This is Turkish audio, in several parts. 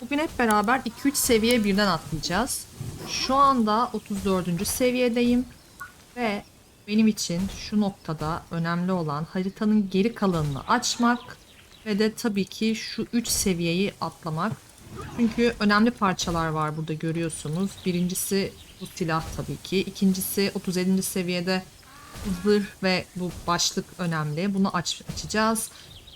Bugün hep beraber 2-3 seviye birden atlayacağız. Şu anda 34. seviyedeyim. Ve benim için şu noktada önemli olan haritanın geri kalanını açmak ve de tabii ki şu 3 seviyeyi atlamak. Çünkü önemli parçalar var burada görüyorsunuz. Birincisi bu silah tabii ki. İkincisi 37. seviyede zırh ve bu başlık önemli. Bunu aç açacağız.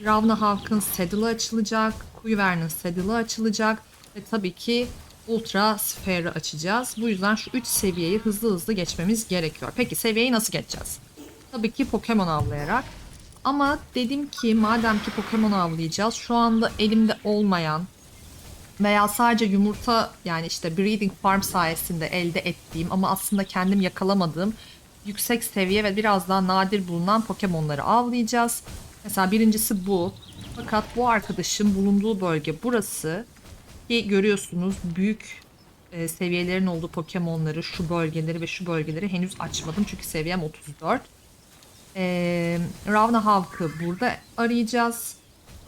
Ravna Halk'ın saddle'ı açılacak. Quiver'ın saddle'ı açılacak. Ve tabii ki Ultra Sphere'ı açacağız. Bu yüzden şu 3 seviyeyi hızlı hızlı geçmemiz gerekiyor. Peki seviyeyi nasıl geçeceğiz? Tabii ki Pokemon avlayarak. Ama dedim ki madem ki Pokemon avlayacağız şu anda elimde olmayan veya sadece yumurta yani işte breeding farm sayesinde elde ettiğim ama aslında kendim yakalamadığım yüksek seviye ve biraz daha nadir bulunan Pokemon'ları avlayacağız. Mesela birincisi bu. Fakat bu arkadaşın bulunduğu bölge burası. Ki görüyorsunuz büyük e, seviyelerin olduğu Pokemon'ları, şu bölgeleri ve şu bölgeleri henüz açmadım. Çünkü seviyem 34. E, Ravna Havk'ı burada arayacağız.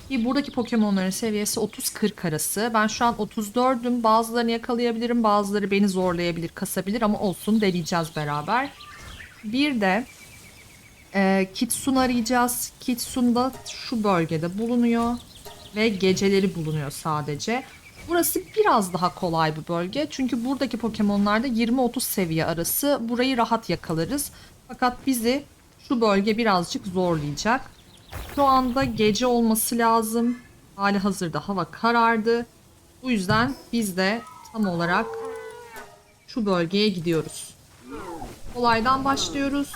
Ki buradaki Pokemon'ların seviyesi 30-40 arası. Ben şu an 34'üm. Bazılarını yakalayabilirim, bazıları beni zorlayabilir, kasabilir ama olsun deneyeceğiz beraber. Bir de e, Kitsune arayacağız. Kitsune da şu bölgede bulunuyor ve geceleri bulunuyor sadece. Burası biraz daha kolay bir bölge. Çünkü buradaki Pokemon'larda 20-30 seviye arası burayı rahat yakalarız. Fakat bizi şu bölge birazcık zorlayacak. Şu anda gece olması lazım. Hali hazırda hava karardı. Bu yüzden biz de tam olarak şu bölgeye gidiyoruz. Kolaydan başlıyoruz.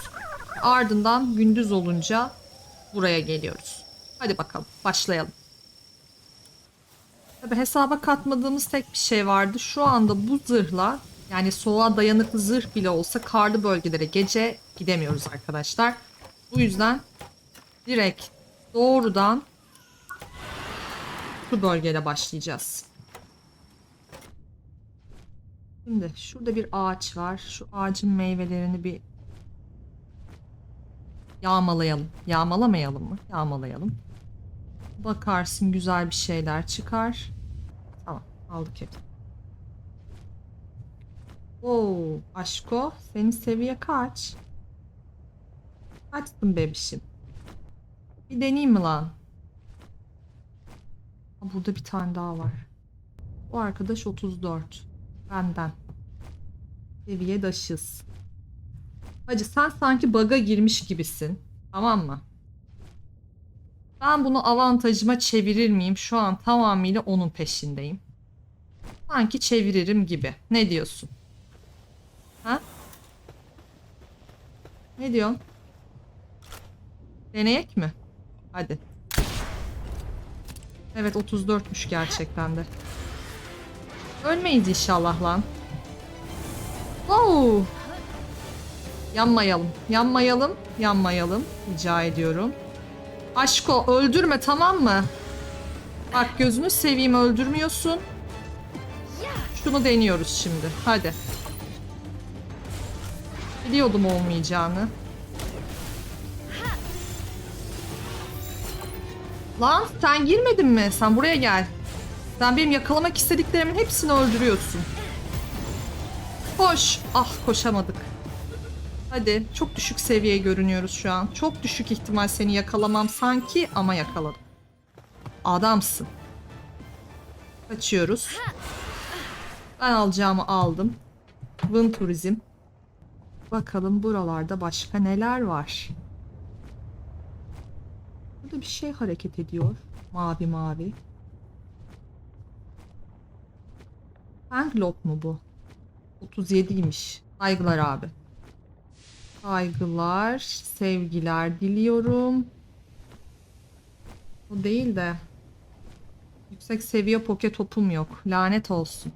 Ardından gündüz olunca buraya geliyoruz. Hadi bakalım başlayalım. Tabi hesaba katmadığımız tek bir şey vardı. Şu anda bu zırhla yani soğuğa dayanıklı zırh bile olsa karlı bölgelere gece gidemiyoruz arkadaşlar. Bu yüzden direkt doğrudan şu bölgede başlayacağız. Şimdi şurada bir ağaç var. Şu ağacın meyvelerini bir yağmalayalım. Yağmalamayalım mı? Yağmalayalım. Bakarsın güzel bir şeyler çıkar. Tamam aldık hep. Oo, aşko senin seviye kaç? Kaçtın bebişim? Bir deneyeyim mi lan? Burada bir tane daha var. Bu arkadaş 34. Benden. Seviye daşız. Hacı sen sanki baga girmiş gibisin. Tamam mı? Ben bunu avantajıma çevirir miyim? Şu an tamamıyla onun peşindeyim. Sanki çeviririm gibi. Ne diyorsun? Ha? Ne diyorsun? Deneyek mi? Hadi. Evet 34'müş gerçekten de. Ölmeyiz inşallah lan. Oo. Yanmayalım. Yanmayalım. Yanmayalım. Rica ediyorum. Aşko öldürme tamam mı? Bak gözünü seveyim öldürmüyorsun. Şunu deniyoruz şimdi. Hadi. Biliyordum olmayacağını. Lan sen girmedin mi? Sen buraya gel. Sen benim yakalamak istediklerimin hepsini öldürüyorsun. Koş. Ah koşamadık. Hadi çok düşük seviye görünüyoruz şu an. Çok düşük ihtimal seni yakalamam sanki ama yakaladım. Adamsın. Kaçıyoruz. Ben alacağımı aldım. Vın turizm. Bakalım buralarda başka neler var. Burada bir şey hareket ediyor. Mavi mavi. Hanglop mu bu? 37'ymiş. Saygılar abi. Saygılar, sevgiler diliyorum. O değil de. Yüksek seviye poke topum yok. Lanet olsun.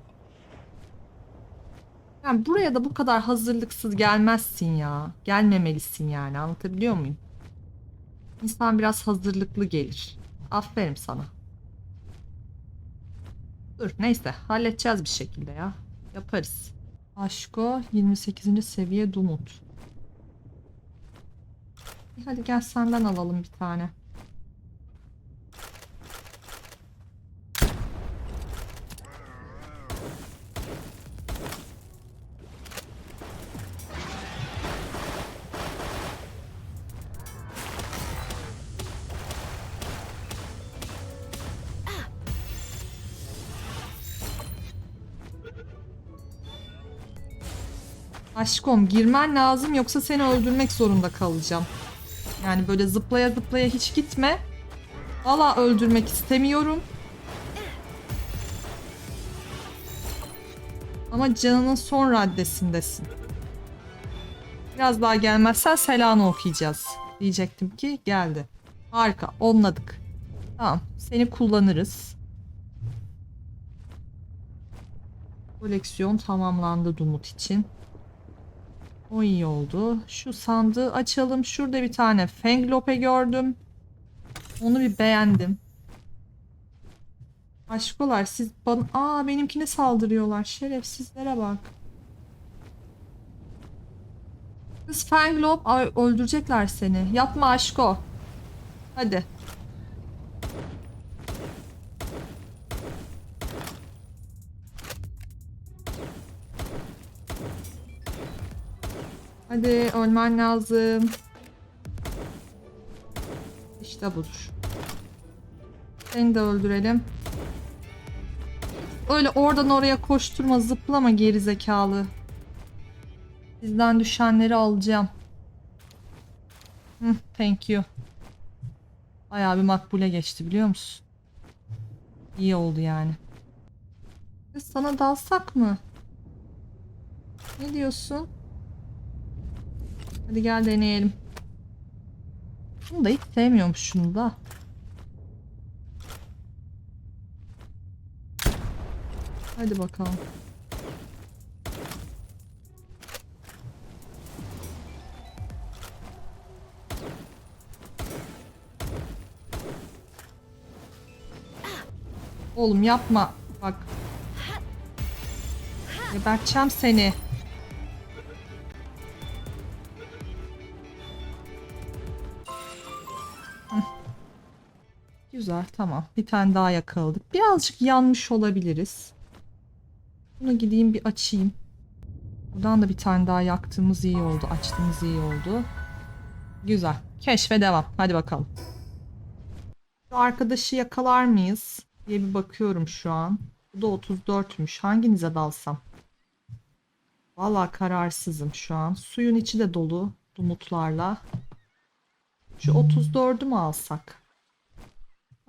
Yani buraya da bu kadar hazırlıksız gelmezsin ya. Gelmemelisin yani anlatabiliyor muyum? İnsan biraz hazırlıklı gelir. Aferin sana. Dur neyse halledeceğiz bir şekilde ya. Yaparız. Aşko 28. seviye Dumut. Hadi gel senden alalım bir tane. Aşkom girmen lazım yoksa seni öldürmek zorunda kalacağım. Yani böyle zıplaya zıplaya hiç gitme. Valla öldürmek istemiyorum. Ama canının son raddesindesin. Biraz daha gelmezsen selanı okuyacağız. Diyecektim ki geldi. Harika onladık. Tamam seni kullanırız. Koleksiyon tamamlandı Dumut için. O iyi oldu. Şu sandığı açalım. Şurada bir tane Fenglope gördüm. Onu bir beğendim. Aşkolar siz bana... Aa benimkine saldırıyorlar. Şerefsizlere bak. Kız Fenglope ay öldürecekler seni. Yapma aşko. Hadi. Hadi ölmen lazım. İşte budur. Seni de öldürelim. Öyle oradan oraya koşturma, zıplama geri zekalı. Bizden düşenleri alacağım. Hı, thank you. Bayağı bir makbule geçti biliyor musun? İyi oldu yani. Sana dalsak mı? Ne diyorsun? Hadi gel deneyelim. Bunu da hiç sevmiyorum şunu da. Hadi bakalım. Oğlum yapma. Bak. Geberteceğim seni. Güzel tamam. Bir tane daha yakaladık. Birazcık yanmış olabiliriz. Bunu gideyim bir açayım. Buradan da bir tane daha yaktığımız iyi oldu. Açtığımız iyi oldu. Güzel. Keşfe devam. Hadi bakalım. Şu arkadaşı yakalar mıyız? diye bir bakıyorum şu an. Bu da 34'müş. Hanginize dalsam? Vallahi kararsızım şu an. Suyun içi de dolu dumutlarla. Şu 34'ü mü alsak?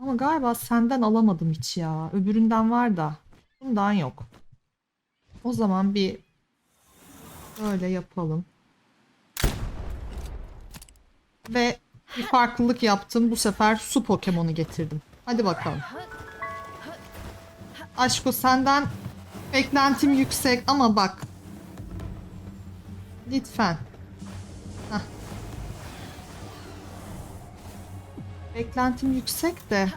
Ama galiba senden alamadım hiç ya. Öbüründen var da. Bundan yok. O zaman bir böyle yapalım. Ve bir farklılık yaptım. Bu sefer su Pokemon'u getirdim. Hadi bakalım. Aşko senden beklentim yüksek ama bak. Lütfen. Beklentim yüksek de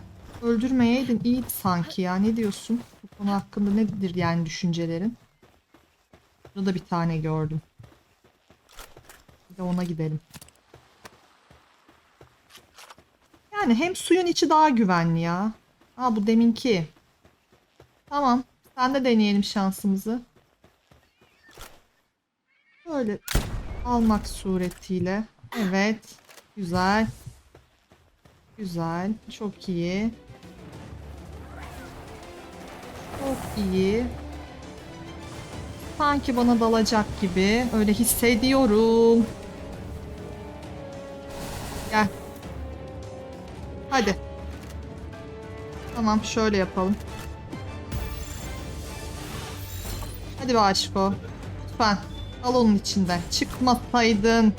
öldürmeyeydin iyiydi sanki ya. Ne diyorsun? Bu konu hakkında nedir yani düşüncelerin? Burada da bir tane gördüm. Bir de ona gidelim. Yani hem suyun içi daha güvenli ya. Aa bu deminki. Tamam. Sen de deneyelim şansımızı. Böyle almak suretiyle. Evet. Güzel. Güzel. Çok iyi. Çok iyi. Sanki bana dalacak gibi. Öyle hissediyorum. Gel. Hadi. Tamam şöyle yapalım. Hadi be aşko. Lütfen. Al onun içinden. Çıkmasaydın.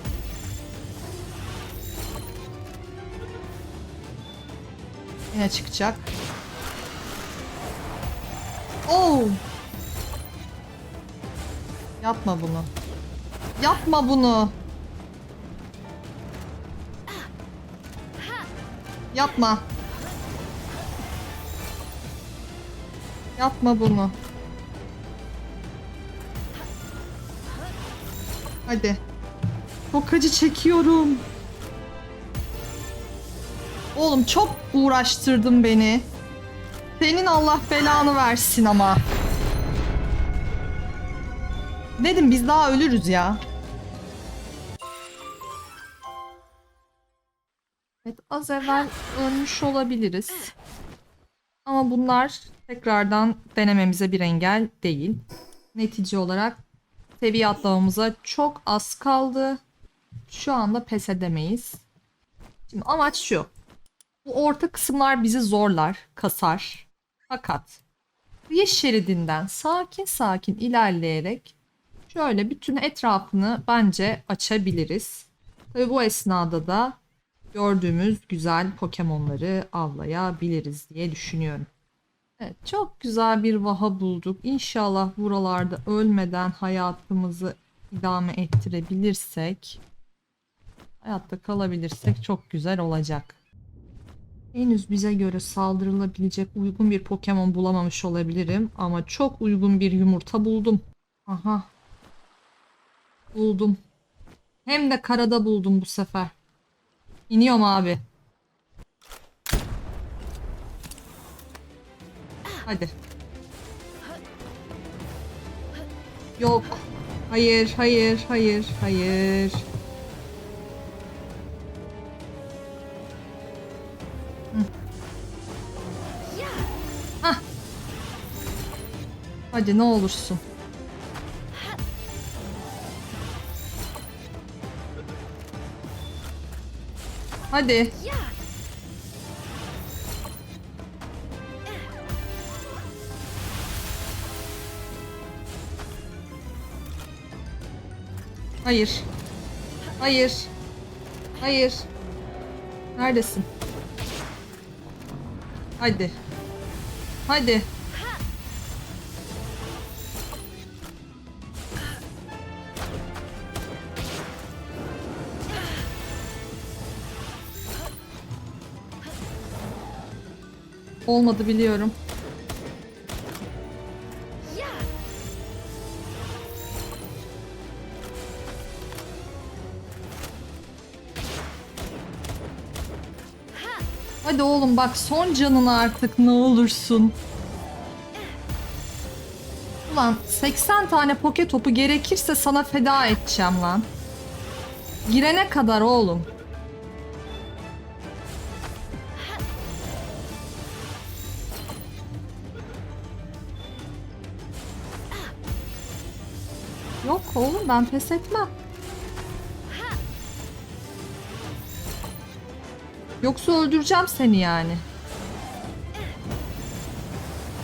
Yine çıkacak. Oo. Yapma bunu. Yapma bunu. Yapma. Yapma bunu. Hadi. Çok acı çekiyorum. Oğlum çok uğraştırdın beni. Senin Allah belanı versin ama. Dedim biz daha ölürüz ya. Evet az evvel ölmüş olabiliriz. Ama bunlar tekrardan denememize bir engel değil. Netice olarak seviye atlamamıza çok az kaldı. Şu anda pes edemeyiz. Şimdi amaç şu. Bu orta kısımlar bizi zorlar, kasar. Fakat kıyı şeridinden sakin sakin ilerleyerek şöyle bütün etrafını bence açabiliriz. Tabii bu esnada da gördüğümüz güzel Pokemon'ları avlayabiliriz diye düşünüyorum. Evet, çok güzel bir vaha bulduk. İnşallah buralarda ölmeden hayatımızı idame ettirebilirsek, hayatta kalabilirsek çok güzel olacak. Henüz bize göre saldırılabilecek uygun bir Pokemon bulamamış olabilirim ama çok uygun bir yumurta buldum. Aha. Buldum. Hem de karada buldum bu sefer. İniyorum abi. Hadi. Yok. Hayır, hayır, hayır, hayır. Hadi ne olursun. Hadi. Hayır. Hayır. Hayır. Neredesin? Hadi. Hadi. Olmadı biliyorum. Hadi oğlum bak son canını artık ne olursun. Ulan 80 tane poke topu gerekirse sana feda edeceğim lan. Girene kadar oğlum. Ben pes etmem. Yoksa öldüreceğim seni yani.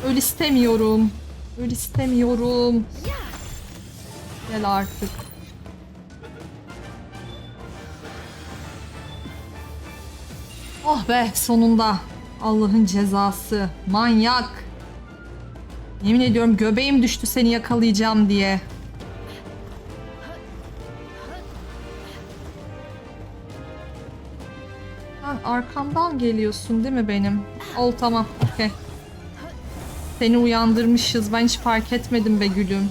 Öl istemiyorum. Öl istemiyorum. Gel artık. Oh be sonunda. Allah'ın cezası. Manyak. Yemin ediyorum göbeğim düştü seni yakalayacağım diye. Arkamdan geliyorsun değil mi benim? Ol tamam okey. Seni uyandırmışız. Ben hiç fark etmedim be gülüm.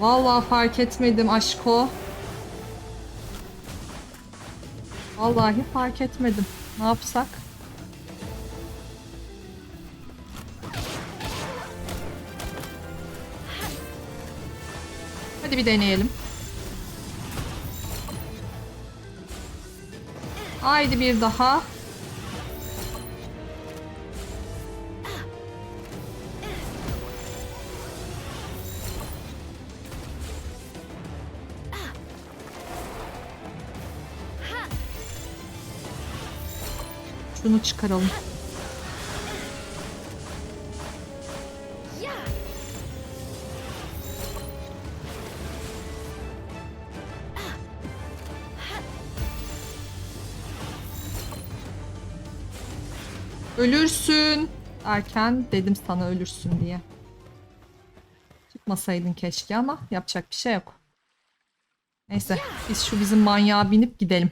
Vallahi fark etmedim aşko. Vallahi fark etmedim. Ne yapsak? Hadi bir deneyelim. Haydi bir daha. Şunu çıkaralım. Ölürsün. Erken dedim sana ölürsün diye. Çıkmasaydın keşke ama yapacak bir şey yok. Neyse biz şu bizim manyağa binip gidelim.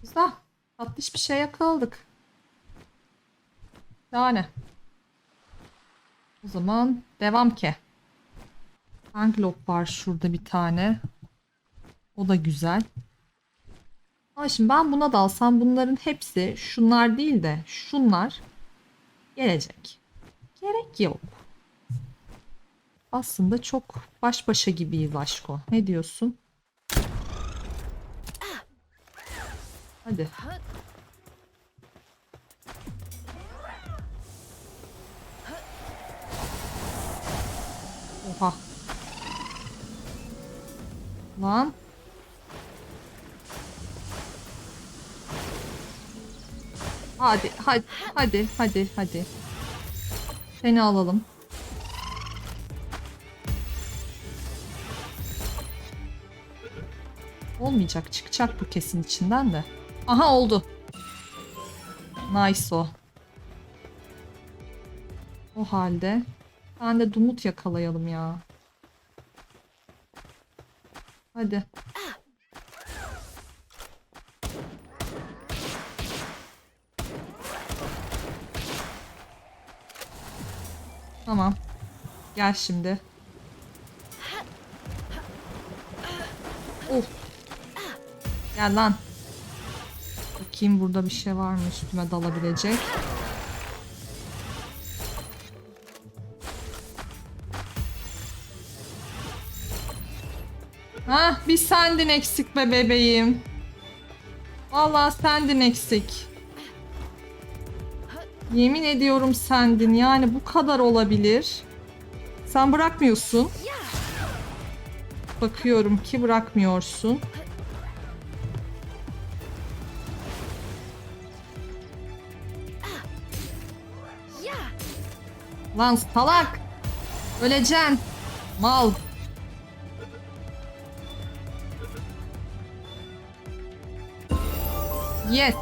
Güzel. Tatlış bir şey yakaladık. Yani. O zaman devam ki. Anglop var şurada bir tane. O da güzel. Ama şimdi ben buna dalsam bunların hepsi şunlar değil de şunlar gelecek. Gerek yok. Aslında çok baş başa gibiyiz aşko. Ne diyorsun? Hadi. Oha. Lan. Hadi, hadi, hadi, hadi, hadi. Seni alalım. Olmayacak, çıkacak bu kesin içinden de. Aha oldu. Nice o. O halde ben de Dumut yakalayalım ya. Hadi. Tamam. Gel şimdi. Of. Gel lan. Bakayım burada bir şey var mı üstüme dalabilecek. Hah bir sendin eksik be bebeğim. Vallahi sendin eksik. Yemin ediyorum sendin yani bu kadar olabilir. Sen bırakmıyorsun. Bakıyorum ki bırakmıyorsun. Lan salak. Öleceksin. Mal. Yes.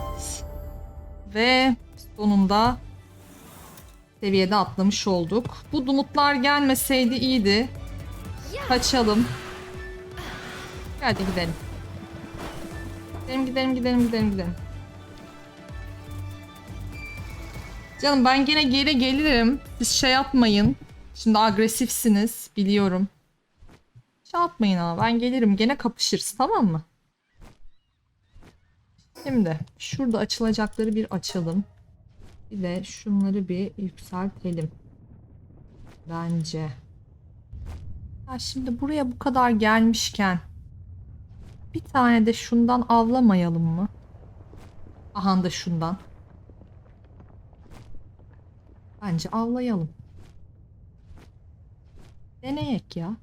Ve sonunda seviyede atlamış olduk. Bu dumutlar gelmeseydi iyiydi. Kaçalım. Hadi gidelim. Gidelim gidelim gidelim gidelim gidelim. Canım ben gene geri gelirim. Siz şey yapmayın. Şimdi agresifsiniz biliyorum. Şey yapmayın ama ben gelirim gene kapışırız tamam mı? Şimdi şurada açılacakları bir açalım. Bir de şunları bir yükseltelim. Bence. Ya şimdi buraya bu kadar gelmişken bir tane de şundan avlamayalım mı? Aha da şundan. Bence avlayalım. Deneyek ya.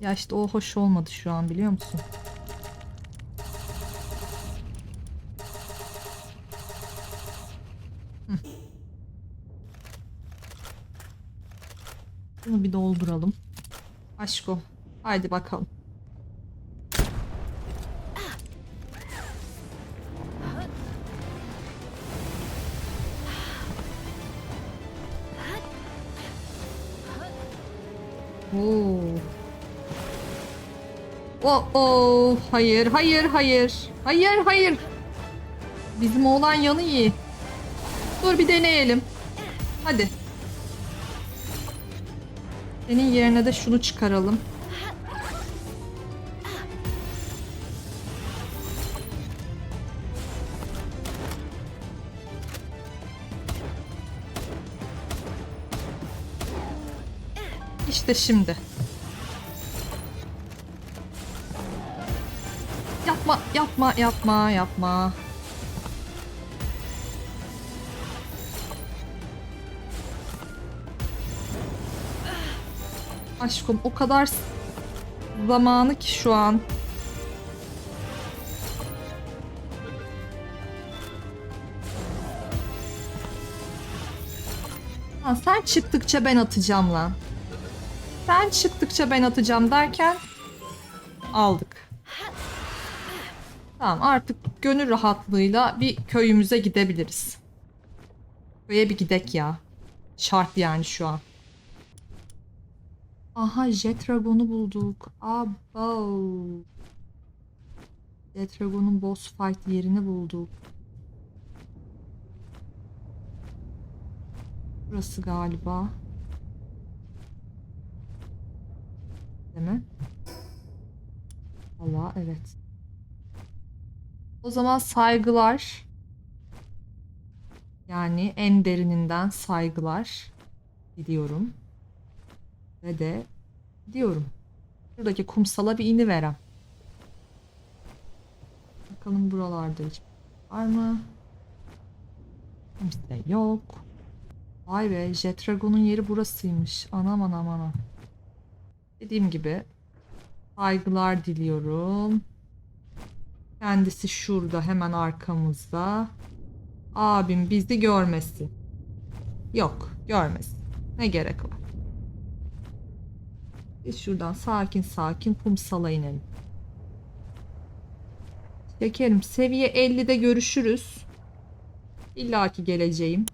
Ya işte o hoş olmadı şu an biliyor musun? Bunu bir dolduralım. Aşko. Haydi bakalım. Oo. Oh, oh, hayır, hayır, hayır. Hayır, hayır. Bizim oğlan yanı iyi. Dur bir deneyelim. Hadi. Senin yerine de şunu çıkaralım. İşte şimdi. Yapma, yapma, yapma, yapma. Aşkım o kadar zamanı ki şu an. Lan sen çıktıkça ben atacağım lan. Sen çıktıkça ben atacağım derken aldık. Tamam artık gönül rahatlığıyla bir köyümüze gidebiliriz. Köye bir gidek ya. Şart yani şu an. Aha Jet Dragon'u bulduk. Abo. Jet Dragon'un boss fight yerini bulduk. Burası galiba. Değil mi? Valla evet. O zaman saygılar. Yani en derininden saygılar diliyorum. Ve de diyorum. Buradaki kumsala bir ini verem. Bakalım buralarda hiç var mı? Kimse yok. Vay be Jetragon'un yeri burasıymış. Anam anam anam. Dediğim gibi saygılar diliyorum. Kendisi şurada hemen arkamızda. Abim bizi görmesin. Yok görmesin. Ne gerek var? Biz şuradan sakin sakin kumsala inelim. Şekerim seviye 50'de görüşürüz. İlla ki geleceğim.